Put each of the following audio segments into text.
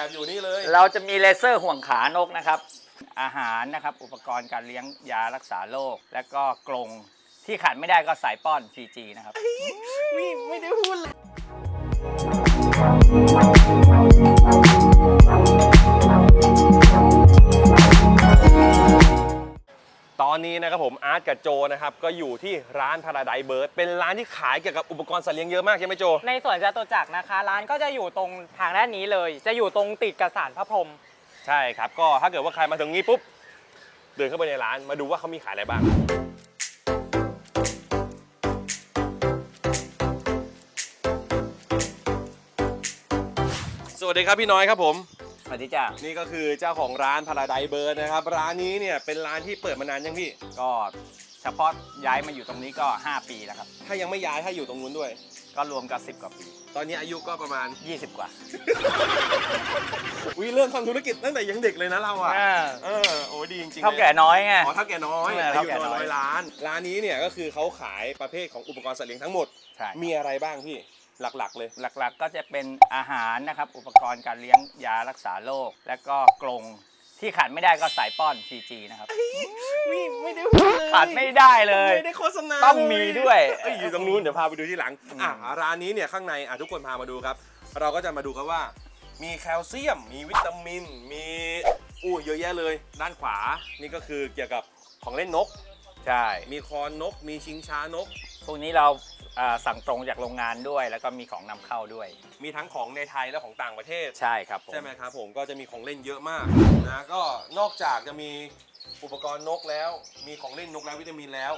อบอยู่นี่เลย เราจะมีเลเซอร์ห่วงขานกนะครับ อาหารนะครับ อุปกรณ์การเลี้ยงยารักษาโรคและก็กรงที่ขาดไม่ได้ก็สายป้อน PG นะครับ ไม่ไม่ได้พูดเลย นนี้นะครับผมอาร์ตกับโจนะครับก็อยู่ที่ร้านพาราไดเบิร์ดเป็นร้านที่ขายเกี่ยวกับอุปกรณ์สัตว์เลี้ยงเยอะมากใช่ไหมโจ ในส่วนจตุจักรนะคะ ร้านก็จะอยู่ตรงทางด้านนี้เลย จะอยู่ตรงติดกับศาลพระพรหมใช่ครับ ก็ถ้าเกิดว่าใครมาถึงนี้ปุ๊บ เดินเข้าไปในร้านมาดูว่าเขามีขายอะไรบ้าง สวัสดีครับพี่น้อยครับผม สวัสดีจ้านี่ก็คือเจ้าของร้านพาราไดเบิร์ดนะครับ ร้านนี้เนี่ยเป็นร้านที่เปิดมานานยังพี่ ก็เฉพาะย้ายมาอยู่ตรงนี้ก็ 5 ปีแล้วครับ ถ้ายังไม่ย้ายถ้าอยู่ตรงนู้นด้วย ก็รวมกับ10 กว่าปี ตอนนี้อายุก็ประมาณ 20 กว่า วิเริ่มทำธุรกิจตั้งแต่ยังเด็กเลยนะเราอะ อ่า เออโอ้ยดีจริงๆเท่าเลยแก่น้อยไง อ๋อเท่าแก่น้อยเอออาเท่ายุแก่น้น้ออยยร้าน ร้านนี้เนี่ยก็คือเขาขายประเภทของอุปกรณ์สัตว์เลี้ยงทั้งหมด ใช่มีอะไรบ้างพี่ หลักๆ เลย หลักๆก็จะเป็นอาหารนะครับ อุปกรณ์การเลี้ยงยารักษาโรคและก็กรงที่ขาดไม่ได้ก็สายป้อน PG นะครับ ไม่ไม่ได้พูดเลยขาดไม่ได้เลย ไม่ได้โฆษณาต้องมีด้วยเอ้ยอยู่ตรงนู้นเดี๋ยวพาไปดูที่หลังอะร้านนี้เนี่ยข้างในอะทุกคนพามาดูครับ เราก็จะมาดูกันว่า มีแคลเซียม มีวิตามิน มีอู้เยอะแยะเลย ด้านขวานี่ก็คือเกี่ยวกับของเล่นนก ใช่ มีคอนนก มีชิงช้านก พวกนี้เราอ่าสั่งตรงจากโรงงานด้วย แล้วก็มีของนำเข้าด้วย มีทั้งของในไทยและของต่างประเทศ ใช่ครับผมใช่ไหมครับผมก็จะมีของเล่นเยอะมากนะก็นอกจากจะมีอุปกรณ์นกแล้ว มีของเล่นนกและวิตามินแล้ว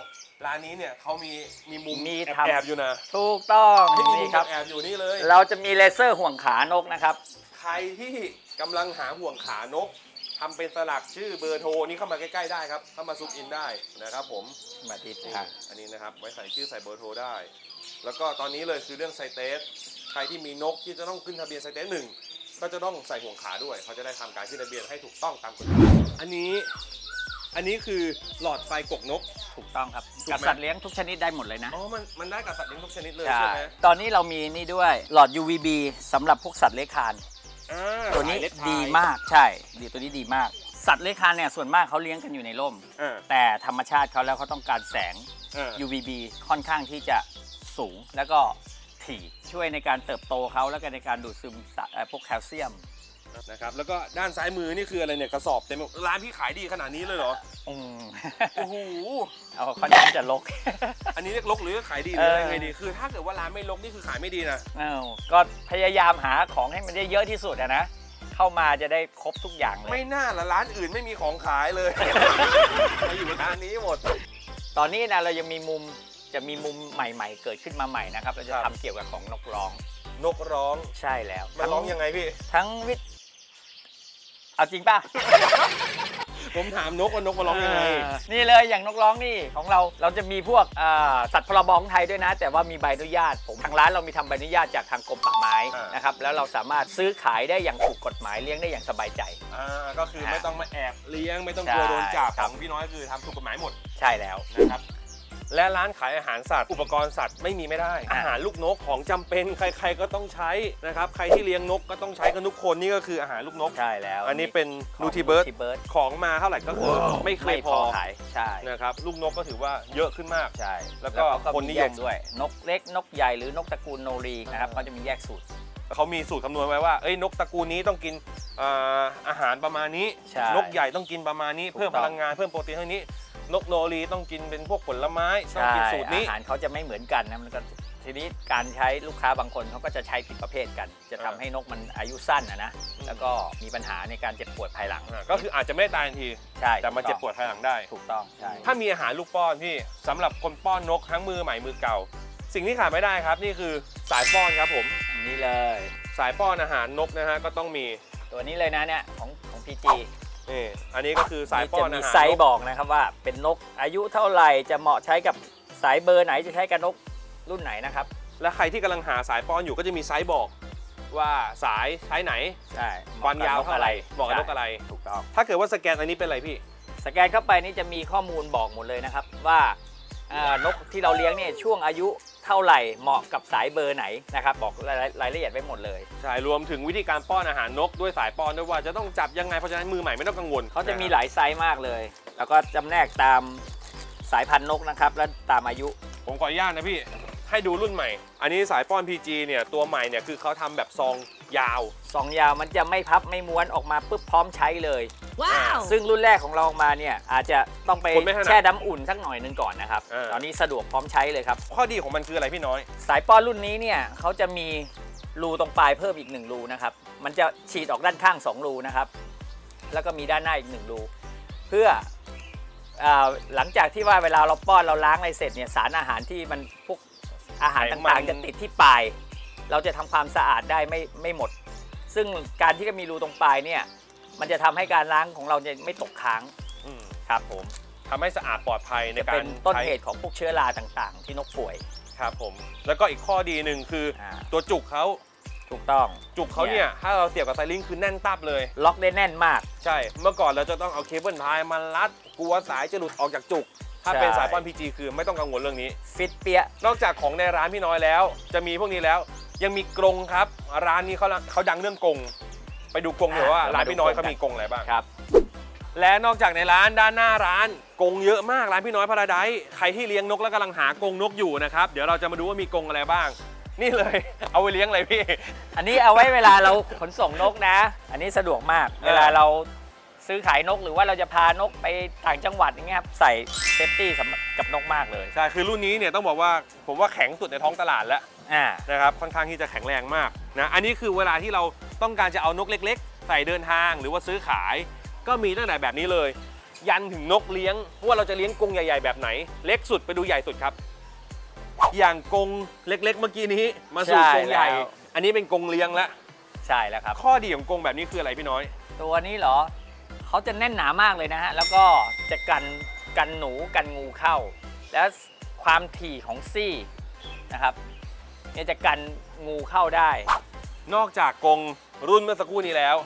ร้านนี้เนี่ยเขามีมีมุมมีแอบทำ แอบอยู่นะถูกต้องให้มีมุนี่มครับ แอบอยู่นี่เลย เราจะมีเลเซอร์ห่วงขานกนะครับ ใครที่กำลังหาห่วงขานก ทำเป็นสลักชื่อเบอร์โทรนี่เข้ามาใกล้ๆได้ครับ เข้ามาซุกอินได้นะครับผมมาติดนี่ค่ะอันนี้นะครับไว้ใส่ชื่อใส่เบอร์โทรได้ แล้วก็ตอนนี้เลยคือเรื่องไซเตสใครที่มีนกที่จะต้องขึ้นทะเบียนไซเตสหนึ่งก็จะต้องใส่ห่วงขาด้วย เขาจะได้ทำการขึ้นทะเบียนให้ถูกต้องตามกฎหมายอันนี้อันนี้คือหลอดไฟกกนกถูกต้องครับถูกไหมกับสัตว์เลี้ยงทุกชนิดได้หมดเลยนะอ๋อมันมันได้กับสัตว์เลี้ยงทุกชนิดเลยใช่ใช่ไหมตอนนี้เรามีนี่ด้วยหลอด UVB สำหรับพวกสัตว์เลื้อยคลาน อ่าตัวนี้สายเล็บพายดีมากใช่ดีตัวนี้ดีมาก สัตว์เลื้อยคลานเนี่ยส่วนมากเขาเลี้ยงกันอยู่ในร่มอ่าแต่ธรรมชาติเขาแล้วเขาต้องการแสงอ่า UVB ค่อนข้างที่จะสูงแล้วก็ถี่ช่วยในการเติบโตเขาแล้วก็ในการดูดซึมสะเอ่อพวกแคลเซียม นะครับ แล้วก็ด้านซ้ายมือนี่คืออะไรเนี่ยกระสอบเต็มไปหมดร้านพี่ขายดีขนาดนี้เลยเหรออืมโอ้โหเอาค่อนข้างจะลก อันนี้เรียกลกหรือขายดีหรือเออยังไงดีคือ ถ้าเกิดว่าร้านไม่ลกนี่คือขายไม่ดีนะเอ้าก็พยายามหาของให้มันได้เยอะที่สุดอะนะเข้ามาจะได้ครบทุกอย่างเลย ไม่น่าละร้านอื่นไม่มีของขายเลยมาอยู่ร้านนี้หมด ตอนนี้นะเรายังมีมุมจะมีมุมใหม่ ๆ เกิดขึ้นมาใหม่นะครับเราจะครับทำเกี่ยวกับของนกร้อง นกร้องใช่แล้วมันร้องยังไงพี่ ทั้งวิท เอาจริงป่ะ ผมถามนกว่านกมันร้องยังไงเออนี่เลยอย่างนกร้องนี่ของเราเราจะมีพวกอ่าสัตว์พรบของไทยด้วยนะ แต่ว่ามีใบอนุญาตผมทางร้านเรามีทำใบอนุญาตจากทางกรมป่าไม้อ่าน นะครับแล้วเราสามารถซื้อขายได้อย่างถูกกฎหมายเลี้ยงได้อย่างสบายใจ อ่าก็คือฮะไม่ต้องมาแอบเลี้ยงไม่ต้องกลัวโดนจับใช่ครัขบองพี่น้อยคือทำถูกกฎหมายหมดใช่แล้ว นะครับ และร้านขายอาหารสัตว์ อุปกรณ์สัตว์ไม่มีไม่ได้อ่าอาหารลูกนกของจำเป็นใครๆก็ต้องใช้นะครับ ใครที่เลี้ยงนกก็ต้องใช้กันทุกคนนี่ก็คืออาหารลูกนก ใช่แล้วอันนี้เป็นของนูทีเบิร์ด Nutibirt ของมาเท่าไหร่ก็คือไม่เคไม่ยพพออขายใช่นะครับลูกนกก็ถือว่าเยอะขึ้นมาก ใช่แล้วก็เขาคนนิยมแยกด้วย นกเล็กนกใหญ่หรือนกตระกูลโนรีนะครับเขาจะมีแยกสูตร เขามีสูตรคำนวณไว้ว่าเอ้ยนกตระกูลนี้ต้องกินอ่าอาหารประมาณนี้ ใช่นกใหญ่ต้องกินประมาณนี้ ถูกเพิ่มต้พองลังงานเพิ่มโปรตีนเท่านี้ นกโนรีต้องกินเป็นพวกผลไม้ต้องใช่กินสูตรนี้อาหารเขาจะไม่เหมือนกันนะมันก็ทีนี้การใช้ลูกค้าบางคนเขาก็จะใช้ผิดประเภทกัน จะทำอ่าให้นกมันอายุสั้นนะนะอืมแล้วก็มีปัญหาในการเจ็บปวดภายหลังอ่าก็คืออาจจะไม่ได้ตายทันทีใช่แต่มาเจ็บปวดภายหลังได้ถูกต้องใช่ถ้ามีอาหารลูกป้อนพี่สำหรับคนป้อนนกทั้งมือใหม่มือเก่า สิ่งที่ขาดไม่ได้ครับ นี่คือสายป้อนครับผมอันนี้เลย สายป้อนอาหารนกนะฮะก็ต้องมีตัวนี้เลยนะเนี่ยของของ PG นี่อันนี้ก็คือสายป้อนจะอามีหารไซนส์กบอกนะครับว่าเป็นนกอายุเท่าไหร่จะเหมาะใช้กับสายเบอร์ไหนจะใช้กับนกรุ่นไหนนะครับ และใครที่กำลังหาสายป้อนอยู่ก็จะมีไซส์บอกว่าสายใช้ไหน ใช่ความยาวเท่าไหร่เหมาะกับนกอะไร ถูกต้อง ถ้าเกิดว่าสแกนอันนี้เป็นอะไรพี่ สแกนเข้าไปนี่จะมีข้อมูลบอกหมดเลยนะครับว่า อ่านกที่เราเลี้ยงเนี่ยช่วงอายุเท่าไหร่เหมาะกับสายเบอร์ไหนนะครับบอกรายรายละเอียดไว้หมดเลย ใช่รวมถึงวิธีการป้อนอาหารนกด้วยสายป้อนด้วยว่าจะต้องจับยังไงเพราะฉะนั้นมือใหม่ไม่ต้องกังวลเขาจะมีหลายไซส์มากเลย แล้วก็จำแนกตามสายพันธุ์นกนะครับ และตามอายุ ผมขออนุญาตนะพี่ให้ดูรุ่นใหม่ อันนี้สายป้อน PG เนี่ยตัวใหม่เนี่ยคือเขาทำแบบซอง ยาว สองยาวมันจะไม่พับไม่ม้วนออกมาปุ๊บพร้อมใช้เลย Wow. ซึ่งรุ่นแรกของเราออกมาเนี่ยอาจจะต้องไปคนไม่ถนัดแช่น้ำอุ่นสักหน่อยหนึงก่อนนะครับเออ ตอนนี้สะดวกพร้อมใช้เลยครับ ข้อดีของมันคืออะไรพี่น้อย สายป้อนรุ่นนี้เนี่ยเขาจะมีรูตรงปลายเพิ่มอีกหนึ่งรูนะครับ มันจะฉีดออกด้านข้างสองรูนะครับ แล้วก็มีด้านหน้าอีกหนึ่งรู เพื่ออาหลังจากที่ว่าเวลาเราป้อนเราล้างอะไรเสร็จเนี่ยสารอาหารที่มันพวกอาหารไขมัน ต่างๆจะติดที่ปลาย เราจะทำความสะอาดได้ไม่ไม่หมด ซึ่งการที่มีรูตรงปลายเนี่ยมันจะทำให้การล้างของเราเนี่ยไม่ตกค้างอืมครับผมทำให้สะอาดปลอดภัยในจะกาเป็รนต้นใช้เหตุของพวกเชื้อราต่างๆ ที่นกป่วยครับผมแล้วก็อีกข้อดีหนึ่งคืออ่าตัวจุกเขาถูกต้องจุกเขาเนี่ยถ้าเราเสียบกับไซลิงคือแน่นตับเลย ล็อกได้แน่นมาก ใช่ เมื่อก่อนเราจะต้องเอาเคเบิลไทยมารัดกลัวสายจะหลุดออกจากจุก ถ้าใช่เป็นสายป้อน PG คือไม่ต้องกังวลเรื่องนี้ ฟิตเปียะนอกจากของในร้านพี่น้อยแล้ว จะมีพวกนี้แล้ว ยังมีกรงครับ ร้านนี้เขาเขาดังเรื่องกรงไปดูกรงเดี๋ยวว่าอะร้านพี่น้อยเรามาดูเขามีกรงอะไรบ้างครับและนอกจากในร้านด้านหน้าร้านกรงเยอะมากร้านพี่น้อยพาราไดซ์ใครที่เลี้ยงนกแล้วกำลังหากรงนกอยู่นะครับ เดี๋ยวเราจะมาดูว่ามีกรงอะไรบ้าง นี่เลย เอาไว้เลี้ยงอะไรพี่ อันนี้เอาไว้เวลาเราขนส่งนกนะ อันนี้สะดวกมากเออเวลาเรา ซื้อขายนกหรือว่าเราจะพานกไปต่างจังหวัดอย่างเงี้ยครับใส่เซฟตี้สำหรับกับนกมากเลยใช่คือรุ่นนี้เนี่ยต้องบอกว่าผมว่าแข็งสุดในท้องตลาดแล้วอ่านะครับค่อนข้างที่จะแข็งแรงมากนะอันนี้คือเวลาที่เราต้องการจะเอานกเล็ก ๆ ใส่เดินทางหรือว่าซื้อขาย ก็มีตั้งแต่แบบนี้เลย ยันถึงนกเลี้ยงว่าเราจะเลี้ยงกรงใหญ่ ๆ แบบไหน เล็กสุดไปดูใหญ่สุดครับ อย่างกรงเล็ก ๆ เมื่อกี้นี้มาสู่กรงใหญ่ อันนี้เป็นกรงเลี้ยงแล้วใช่แล้วครับ ข้อดีของกรงแบบนี้คืออะไรพี่น้อย ตัวนี้เหรอ เขาจะแน่นหนามากเลยนะฮะ แล้วก็จะกันกันหนูกันงูเข้า แล้วความถี่ของซี่นะครับเนี่ยจะกันงูเข้าได้ นอกจากกรงรุ่นเมื่อสักครู่นี้แล้ว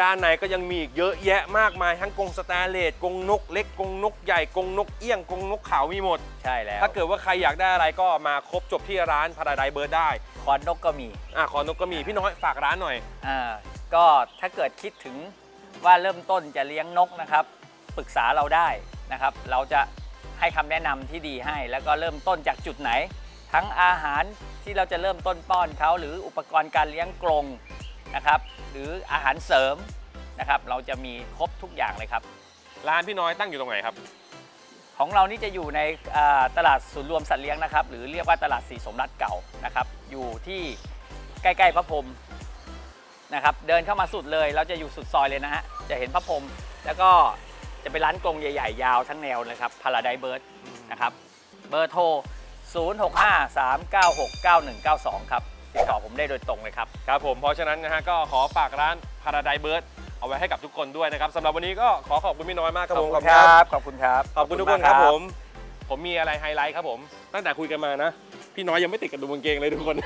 ด้านในก็ยังมีอีกเยอะแยะมากมายทั้งกรงสแตนเลสกรงนกเล็กกรงนกใหญ่กรงนกเอี้ยงกรงนกขาวมีหมด ใช่แล้วถ้าเกิดว่าใครอยากได้อะไรก็มาครบจบที่ร้านพาราไดเบิร์ดได้คอนนกก็มีอะขอนกก็มีพี่น้อยฝากร้านหน่อย อ่าก็ถ้าเกิดคิดถึง ว่าเริ่มต้นจะเลี้ยงนกนะครับปรึกษาเราได้นะครับ เราจะให้คำแนะนำที่ดีให้ แล้วก็เริ่มต้นจากจุดไหน ทั้งอาหารที่เราจะเริ่มต้นป้อนเขาหรืออุปกรณ์การเลี้ยงกรงนะครับ หรืออาหารเสริมนะครับ เราจะมีครบทุกอย่างเลยครับ ร้านพี่น้อยตั้งอยู่ตรงไหนครับ ของเรานี่จะอยู่ในอ่าตลาดศูนย์รวมสัตว์เลี้ยงนะครับ หรือเรียกว่าตลาดสีสมรัฐเก่านะครับ อยู่ที่ใกล้ ๆ พระพรหม นะครับเดินเข้ามาสุดเลยเราจะอยู่สุดซอยเลยนะฮะจะเห็นพระพรหมแล้วก็จะเป็นร้านกรงใหญ่ๆ ยาวทั้งแนวเลยครับพาราไดเบิร์ดนะครับเบอร์โทร 0653969192 ครับติดต่อผมได้โดยตรงเลยครับ ครับผมเพราะฉะนั้นนะฮะก็ขอฝากร้านพาราไดเบิร์ดเอาไว้ให้กับทุกคนด้วยนะครับสำหรับวันนี้ก็ขอขอบคุณพี่น้อยมากครับผมขอบคุณครับขอบคุณครับ ขอบคุณทุกคนครับผม ผมมีอะไรไฮไลท์ครับผม ตั้งแต่คุยกันมานะ พี่น้อยยังไม่ติดกระดุมกางเกงเลยทุกคน